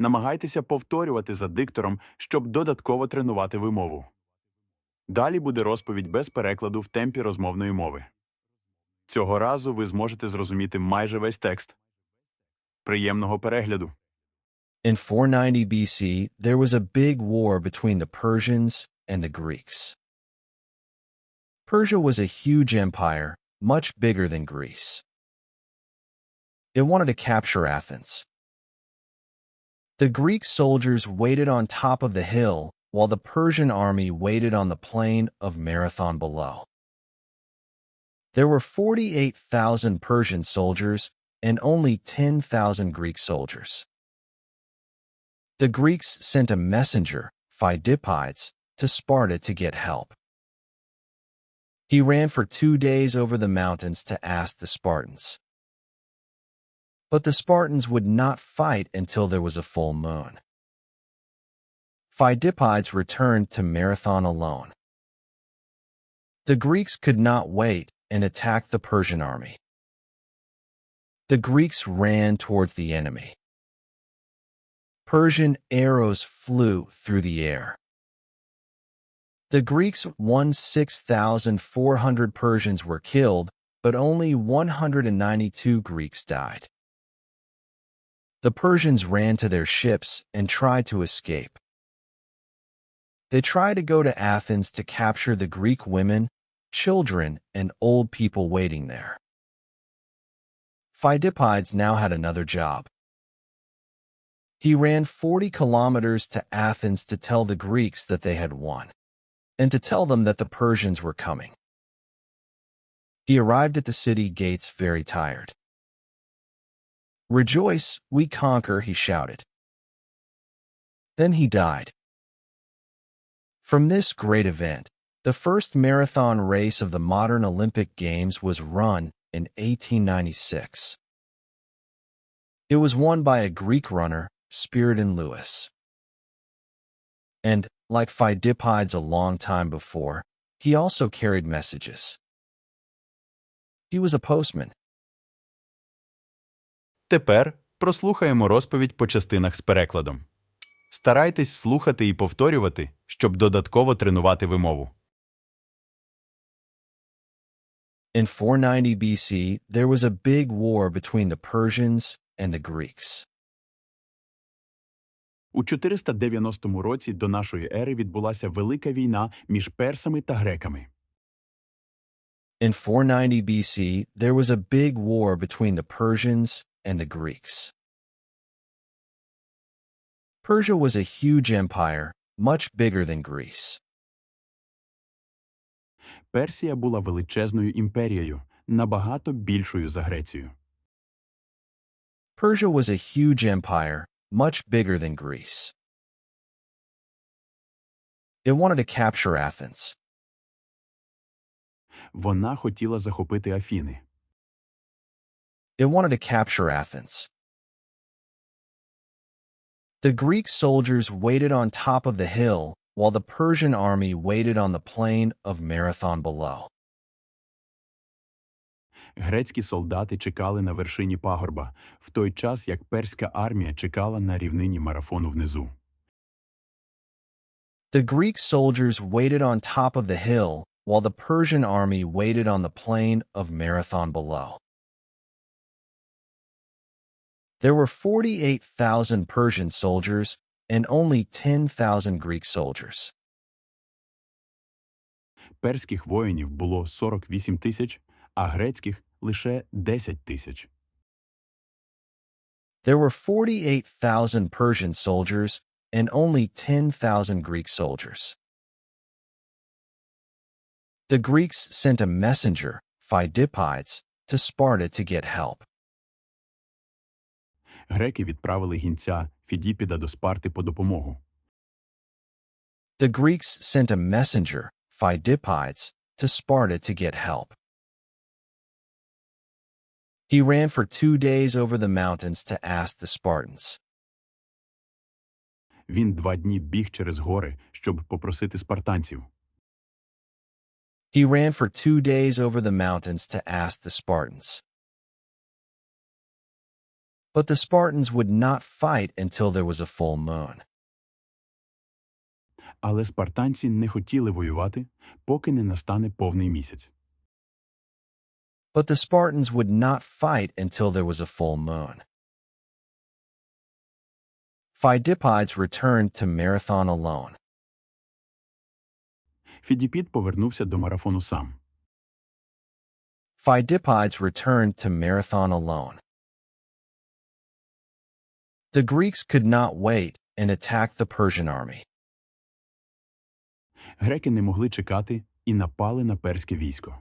Намагайтеся повторювати за диктором, щоб додатково тренувати вимову. Далі буде розповідь без перекладу в темпі розмовної мови. Цього разу ви зможете зрозуміти майже весь текст. Приємного перегляду! In 490 BC, there was a big war between the Persians and the Greeks. Persia was a huge empire, much bigger than Greece. It wanted to capture Athens. The Greek soldiers waited on top of the hill while the Persian army waited on the plain of Marathon below. There were 48,000 Persian soldiers and only 10,000 Greek soldiers. The Greeks sent a messenger, Phidippides, to Sparta to get help. He ran for two days over the mountains to ask the Spartans. But the Spartans would not fight until there was a full moon. Phidippides returned to Marathon alone. The Greeks could not wait and attacked the Persian army. The Greeks ran towards the enemy. Persian arrows flew through the air. The Greeks won 6,400 Persians were killed, but only 192 Greeks died. The Persians ran to their ships and tried to escape. They tried to go to Athens to capture the Greek women, children, and old people waiting there. Phidippides now had another job. He ran 40 kilometers to Athens to tell the Greeks that they had won, and to tell them that the Persians were coming. He arrived at the city gates very tired. Rejoice, we conquer, he shouted. Then he died. From this great event, the first marathon race of the modern Olympic Games was run in 1896. It was won by a Greek runner, Spiridon Lewis. And, like Phidippides a long time before, he also carried messages. He was a postman. Тепер прослухаємо розповідь по частинах з перекладом. Старайтесь слухати і повторювати, щоб додатково тренувати вимову. In 490 BC, there was a big war between the Persians and the Greeks. У 490 році до нашої ери відбулася велика війна між персами та греками. In 490 BC, there was a big war between the Persians and the Greeks. Persia was a huge empire, much bigger than Greece. Персія була величезною імперією, набагато більшою за Грецію. Persia was a huge empire, much bigger than Greece. It wanted to capture Athens. Вона хотіла захопити Афіни. It wanted to capture Athens. The Greek soldiers waited on top of the hill while the Persian army waited on the plain of Marathon below. Грецькі солдати чекали на вершині пагорба, в той час як перська армія чекала на рівнині марафону внизу. The Greek soldiers waited on top of the hill while the Persian army waited on the plain of Marathon below. There were 48,000 Persian soldiers and only 10,000 Greek soldiers. Перських воїнів було 48 тисяч, а грецьких лише 10 тисяч. There were 48,000 Persian soldiers and only 10,000 Greek soldiers. The Greeks sent a messenger, Phidippides, to Sparta to get help. Греки відправили гінця Фідіпіда до Спарти по допомогу. The Greeks sent a messenger, Phidippides, to Sparta to get help. He ran for two days over the mountains to ask the Spartans. Він два дні біг через гори, щоб попросити спартанців. He ran for two days over the mountains to ask the Spartans. But the Spartans would not fight until there was a full moon. Але спартанці не хотіли воювати, поки не настане повний місяць. But the Spartans would not fight until there was a full moon. Phidippides returned to Marathon alone. Фідіпід повернувся до марафону сам. Phidippides returned to Marathon alone. The Greeks could not wait and attacked the Persian army. Греки не могли чекати і напали на перське військо.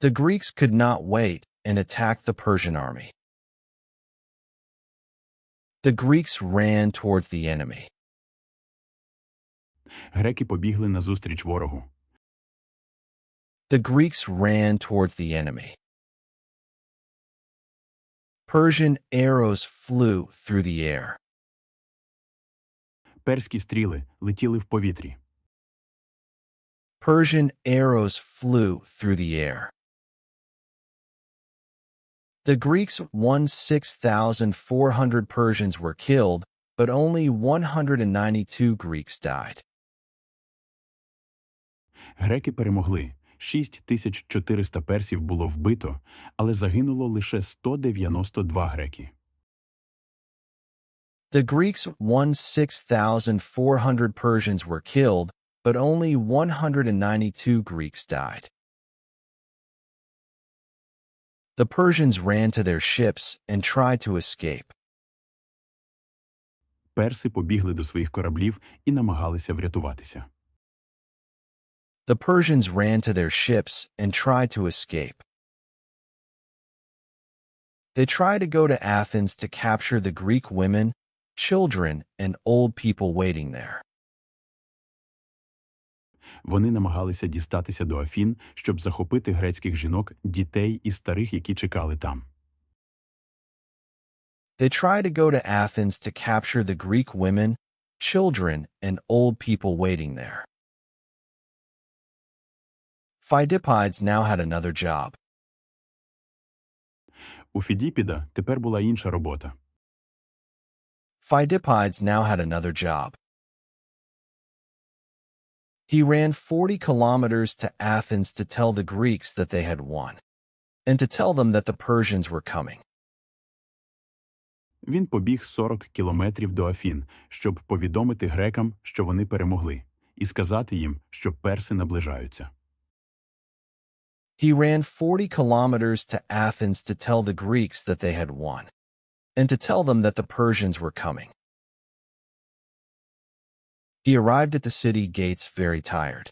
The Greeks could not wait and attacked the Persian army. The Greeks ran towards the enemy. Греки побігли назустріч ворогу. The Greeks ran towards the enemy. Persian arrows flew through the air. Перські стріли летіли в повітрі. Persian arrows flew through the air. The Greeks won 6,400 Persians were killed, but only 192 Greeks died. Греки перемогли. 6400 персів було вбито, але загинуло лише 192 греки. The Greeks won 6,400 Persians were killed, but only 192 Greeks died. The Persians ran to their ships and tried to escape. Перси побігли до своїх кораблів і намагалися врятуватися. The Persians ran to their ships and tried to escape. They tried to go to Athens to capture the Greek women, children, and old people waiting there. Вони намагалися дістатися до Афін, щоб захопити грецьких жінок, дітей і старих, які чекали там. They tried to go to Athens to capture the Greek women, children, and old people waiting there. Phidippides now had another job. У Фідіпіда тепер була інша робота. Phidippides now had another job. He ran 40 kilometers to Athens to tell the Greeks that they had won, and to tell them that the Persians were coming. Він побіг 40 кілометрів до Афін, щоб повідомити грекам, що вони перемогли, і сказати їм, що перси наближаються. He ran 40 kilometers to Athens to tell the Greeks that they had won, and to tell them that the Persians were coming. He arrived at the city gates very tired.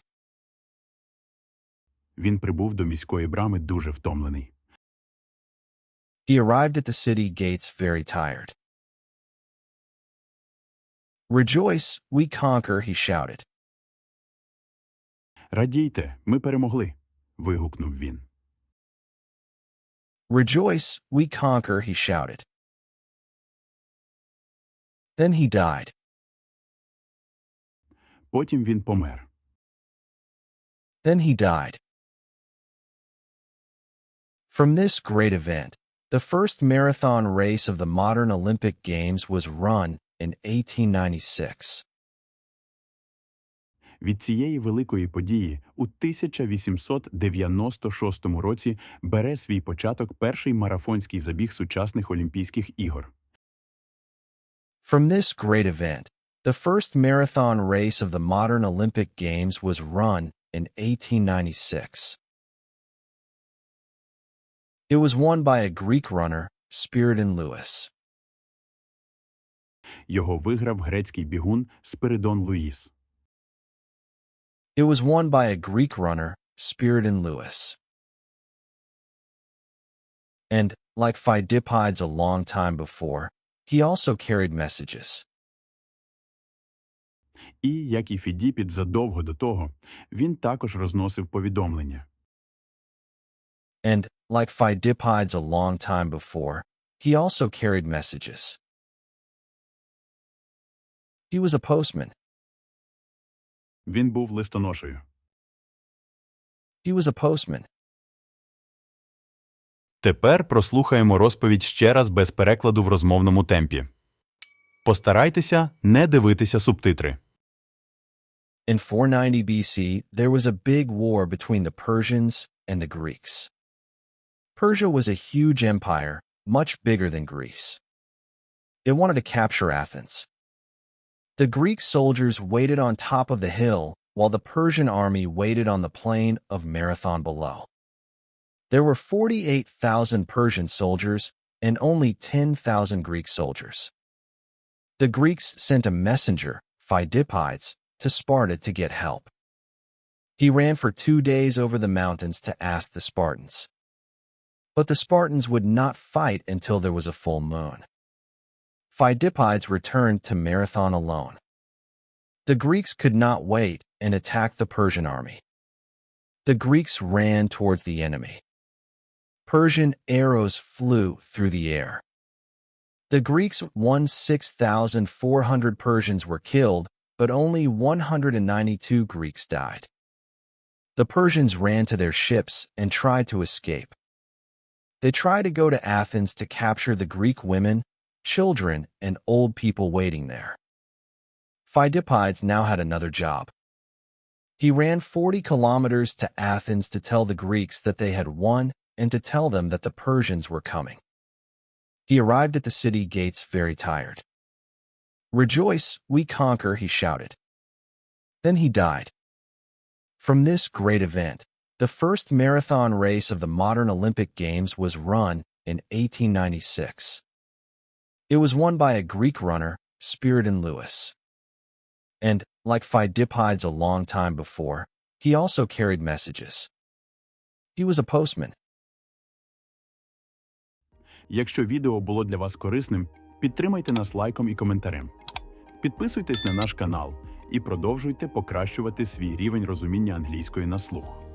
Він прибув до міської брами дуже втомлений. He arrived at the city gates very tired. Rejoice, we conquer, he shouted. Радійте, ми перемогли. вигукнув він. Rejoice, we conquer, he shouted. Then he died. Потім він помер. Then he died. From this great event, the first marathon race of the modern Olympic Games was run in 1896. Від цієї великої події у 1896 році бере свій початок перший марафонський забіг сучасних Олімпійських ігор. From this great event, the first marathon race of the modern Olympic Games was run in 1896. It was won by a Greek runner, Spiridon Lewis. Його виграв грецький бігун Спиридон Луїс. It was won by a Greek runner, Spiridon Lewis. And, like Phidippides a long time before, he also carried messages. І, як і Фідіпід задовго до того, він також розносив повідомлення. And, like Pheidippides a long time before, he also carried messages. He was a postman. Він був листоношею. He was a postman. Тепер прослухаємо розповідь ще раз без перекладу в розмовному темпі. Постарайтеся не дивитися субтитри. In 490 BC, there was a big war between the Persians and the Greeks. Persia was a huge empire, much bigger than Greece. It wanted to capture Athens. The Greek soldiers waited on top of the hill, while the Persian army waited on the plain of Marathon below. There were 48,000 Persian soldiers and only 10,000 Greek soldiers. The Greeks sent a messenger, Pheidippides, to Sparta to get help. He ran for two days over the mountains to ask the Spartans. But the Spartans would not fight until there was a full moon. Pheidippides returned to Marathon alone. The Greeks could not wait and attacked the Persian army. The Greeks ran towards the enemy. Persian arrows flew through the air. The Greeks won 6,400 Persians were killed, but only 192 Greeks died. The Persians ran to their ships and tried to escape. They tried to go to Athens to capture the Greek women, children, and old people waiting there. Pheidippides now had another job. He ran 40 kilometers to Athens to tell the Greeks that they had won and to tell them that the Persians were coming. He arrived at the city gates very tired. Rejoice, we conquer, he shouted. Then he died. From this great event, the first marathon race of the modern Olympic Games was run in 1896. It was won by a Greek runner, Spiridon Lewis. And, like Pheidippides a long time before, he also carried messages. He was a postman. Якщо відео було для вас корисним, підтримайте нас лайком і коментарем. Підписуйтесь на наш канал і продовжуйте покращувати свій рівень розуміння англійської на слух.